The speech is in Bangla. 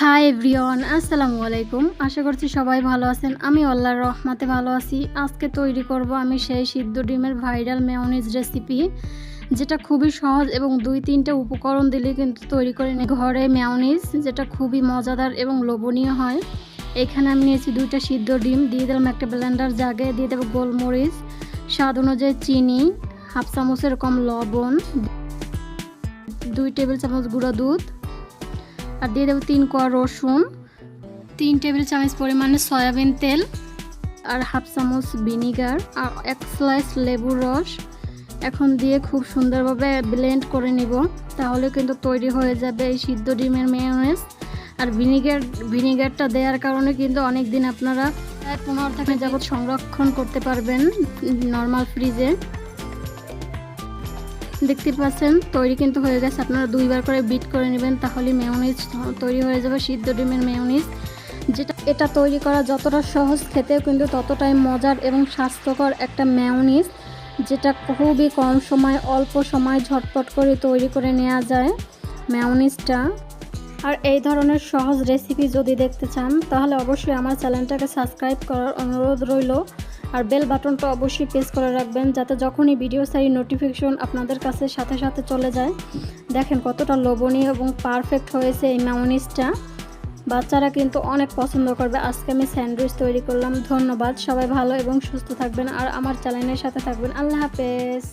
হাই এভরিওয়ান আসসালামু আলাইকুম। আশা করছি সবাই ভালো আছেন। আমি আল্লাহর রহমাতে ভালো আছি। আজকে তৈরি করব আমি সেই সিদ্ধ ডিমের ভাইরাল মেয়নিজ রেসিপি যেটা খুবই সহজ এবং দুই তিনটা উপকরণ দিলে কিন্তু তৈরি করে ঘরে মেয়নিজ যেটা খুবই মজাদার এবং লোভনীয় হয়। এখানে আমি নিয়েছি দুইটা সিদ্ধ ডিম, দিয়ে দিলাম একটা ব্লেন্ডার জাগে, দিয়ে দেবো গোলমরিচ, স্বাদ অনুযায়ী চিনি, হাফ চামচের কম লবণ, দুই টেবিল চামচ গুঁড়ো দুধ আর দিয়ে দেবো তিন কোয়া রসুন, তিন টেবিল চামচ পরিমাণে সয়াবিন তেল আর হাফ চামচ ভিনিগার আর এক স্লাইস লেবুর রস। এখন দিয়ে খুব সুন্দরভাবে ব্লেন্ড করে নিব, তাহলে কিন্তু তৈরি হয়ে যাবে এই সিদ্ধ ডিমের মেয়নেজ আর ভিনিগার ভিনিগারটা দেওয়ার কারণে কিন্তু অনেক দিন আপনারা পনেরো থেকে যাবত সংরক্ষণ করতে পারবেন নর্মাল ফ্রিজে দেখতে পাচ্ছেন, তৈরি কিন্তু হয়ে গেছে। আপনারা দুইবার করে বিট করে নেবেন, তাহলে মেয়নিজ তৈরি হয়ে যাবে, সিদ্ধ ডিমের মেয়নিজ যেটা, এটা তৈরি করা যতটা সহজ, খেতেও কিন্তু ততটাই মজার এবং স্বাস্থ্যকর একটা মেয়নিজ যেটা খুবই কম সময়, অল্প সময় ঝটপট করে তৈরি করে নেওয়া যায় মেয়নিজটা আর এই ধরনের সহজ রেসিপি যদি দেখতে চান, তাহলে অবশ্যই আমার চ্যানেলটাকে সাবস্ক্রাইব করার অনুরোধ রইল। আর বেল বাটনটা অবশ্যই প্রেস করে রাখবেন যাতে যখনই ভিডিও সারি নোটিফিকেশন আপনাদের কাছে সাথে সাথে চলে যায়। দেখেন কতটা লোভনীয় এবং পারফেক্ট হয়েছে এই ম্যামনিসটা বাচ্চারা কিন্তু অনেক পছন্দ করবে। আজকে আমি স্যান্ডউইচ তৈরি করলাম। ধন্যবাদ। সবাই ভালো এবং সুস্থ থাকবেন। আর আমার চ্যানেলের সাথে থাকবেন। আল্লাহ হাফেজ।